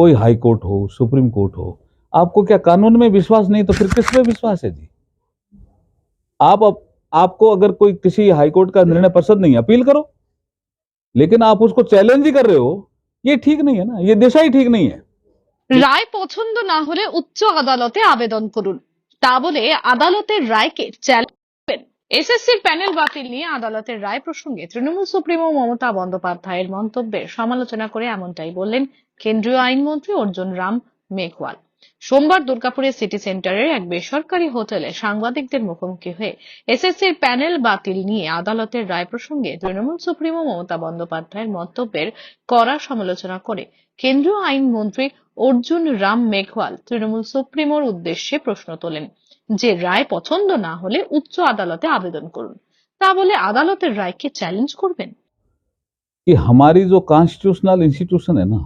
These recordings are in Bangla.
कोई हाई कोर्ट हो सुप्रीम कोर्ट हो आपको क्या कानून में विश्वास नहीं तो फिर किस में विश्वास है जी आप अप, आपको अगर कोई किसी हाई कोर्ट का निर्णय पसंद नहीं है, अपील करो लेकिन आप उसको चैलेंज ही कर रहे हो ये ठीक नहीं है ना ये दिशा ही ठीक नहीं है রায় পছন্দ না হলে উচ্চ আদালতে আবেদন করুন তা বলে আদালতের রায়কে চ্যালেঞ্জ করবেন এসএসসির প্যানেল বাতিল নিয়ে আদালতের রায় প্রসঙ্গে তৃণমূল সুপ্রিমো মমতা বন্দ্যোপাধ্যায়ের মন্তব্যের সমালোচনা করে এমনটাই বললেন কেন্দ্রীয় আইনমন্ত্রী অর্জুন রাম মেঘওয়াল। সোমবার দুর্গাপুরের সিটি সেন্টারের এক বেসরকারি হোটেলে সাংবাদিকদের মুখোমুখি হয়ে এসএসসির প্যানেল বাতিল নিয়ে আদালতের রায় প্রসঙ্গে তৃণমূল সুপ্রিমো মমতা বন্দ্যোপাধ্যায়ের মন্তব্যের কড়া সমালোচনা করে কেন্দ্রীয় আইনমন্ত্রী অর্জুন রাম মেঘওয়াল তৃণমূল সুপ্রিমোর উদ্দেশ্যে প্রশ্ন তোলেন। যে রায় পছন্দ না হলে উচ্চ আদালতে আবেদন করুন তা বলে আদালতের রায়কে চ্যালেঞ্জ করবেন कि हमारी जो कॉन्स्टिट्यूशनल इंस्टीट्यूशन है ना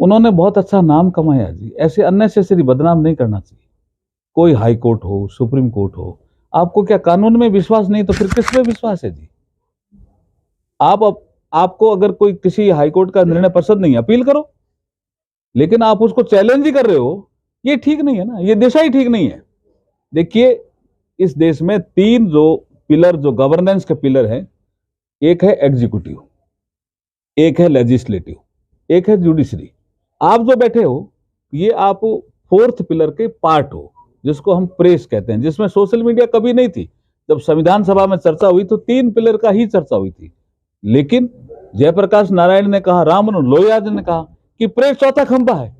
उन्होंने बहुत अच्छा नाम कमाया जी ऐसे अननेसेसरी बदनाम नहीं करना चाहिए कोई हाई कोर्ट हो सुप्रीम कोर्ट हो आपको क्या कानून में विश्वास नहीं तो फिर किस में विश्वास है जी आप अप, आपको अगर कोई किसी हाई कोर्ट का निर्णय पसंद नहीं है, अपील करो लेकिन आप उसको चैलेंज ही कर रहे हो ये ठीक नहीं है ना ये दिशा ही ठीक नहीं है देखिए, इस देश में तीन जो पिलर, जो गवर्नेंस के पिलर हैं, एक है एग्जीक्यूटिव एक है लेजिस्लेटिव एक है जुडिशरी आप जो बैठे हो, ये आप फोर्थ पिलर के पार्ट हो, जिसको हम प्रेस कहते हैं, जिसमें सोशल मीडिया कभी नहीं थी। जब संविधान सभा में चर्चा हुई तो तीन पिलर का ही चर्चा हुई थी। लेकिन जयप्रकाश नारायण ने कहा, राम लोहिया ने कहा कि प्रेस चौथा खंभा है।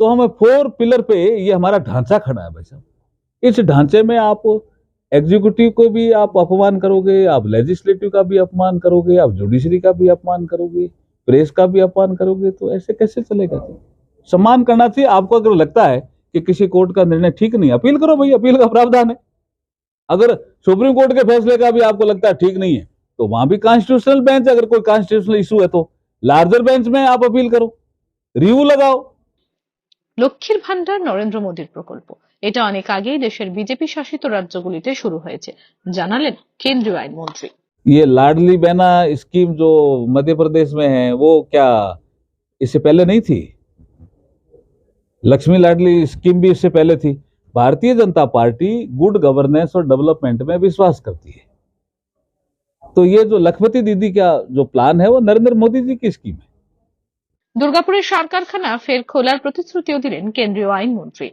तो हमें फोर पिलर पे ये हमारा ढांचा खड़ा है भाई साहब। इस ढांचे में आप एग्जीक्यूटिव को भी आप अपमान करोगे आप लेजिस्लेटिव का भी अपमान करोगे आप जुडिशरी का भी अपमान करोगे प्रेस का भी अपमान करोगे तो ऐसे कैसे चलेगा जी सम्मान करना चाहिए आपको अगर लगता है कि किसी कोर्ट का निर्णय ठीक नहीं है, अपील करो भाई अपील का प्रावधान है अगर सुप्रीम कोर्ट के फैसले का भी आपको लगता है ठीक नहीं है तो वहां भी कॉन्स्टिट्यूशनल बेंच अगर कोई कॉन्स्टिट्यूशनल इशू है तो लार्जर बेंच में आप अपील करो रिव्यू लगाओ লক্ষ্মীর ভান্ডার নরেন্দ্র মোদীর প্রকল্প এটা অনেক আগেই দেশের বিজেপি শাসিত রাজ্যগুলিতে শুরু হয়েছে জানালেন কেন্দ্রীয় আইনমন্ত্রী ये लाडली बहना स्कीम जो मध्य प्रदेश में है वो क्या इससे पहले नहीं थी लक्ष्मी लाडली स्कीम भी इससे पहले थी Bharatiya Janata party good governance और डेवलपमेंट में विश्वास करती है तो ये जो लखपति दीदी का जो प्लान है वो नरेंद्र मोदी जी की स्कीम है দুর্গাপুরের সার কারখানা ফের খোলার প্রতিশ্রুতিও দিলেন কেন্দ্রীয় আইনমন্ত্রী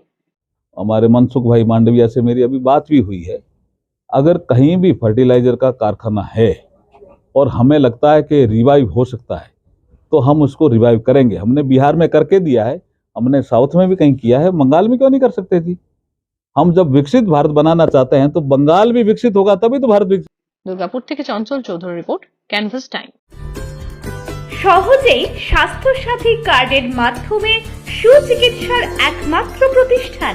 हमारे मनसुख भाई मांडविया से मेरी अभी बात भी हुई है अगर कहीं भी फर्टिलाइजर का कारखाना है और हमें लगता है कि रिवाइव हो सकता है तो हम उसको रिवाइव करेंगे हमने बिहार में करके दिया है हमने साउथ में भी कहीं किया है बंगाल में क्यों नहीं कर सकते जी हम जब विकसित भारत बनाना चाहते हैं तो बंगाल भी विकसित होगा तभी तो भारत विकसित দুর্গাপুর থেকে Chanchal Chowdhury report canvas time সহজেই স্বাস্থ্যসাথী কার্ডের মাধ্যমে সুচিকিৎসার একমাত্র প্রতিষ্ঠান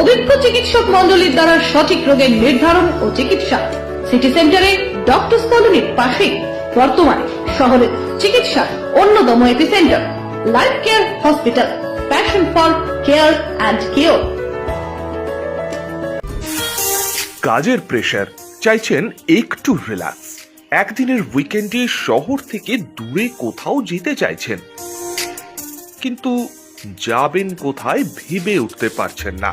অভিজ্ঞ চিকিৎসক মন্ডলীর দ্বারা সঠিক রোগের নির্ধারণ ও চিকিৎসা। সিটি সেন্টারে ডক্টর কলোনির পাশেই বর্তমানে শহরের চিকিৎসা অন্যতম epicentre Life Care Hospital passion for care and cure কাজের প্রেশার চাইছেন একটু রিল্যাক্স একদিনের উইকেন্ডে শহর থেকে দূরে কোথাও যেতে চাইছেন। কিন্তু যাবেন কোথায় ভেবে উঠতে পারছেন না।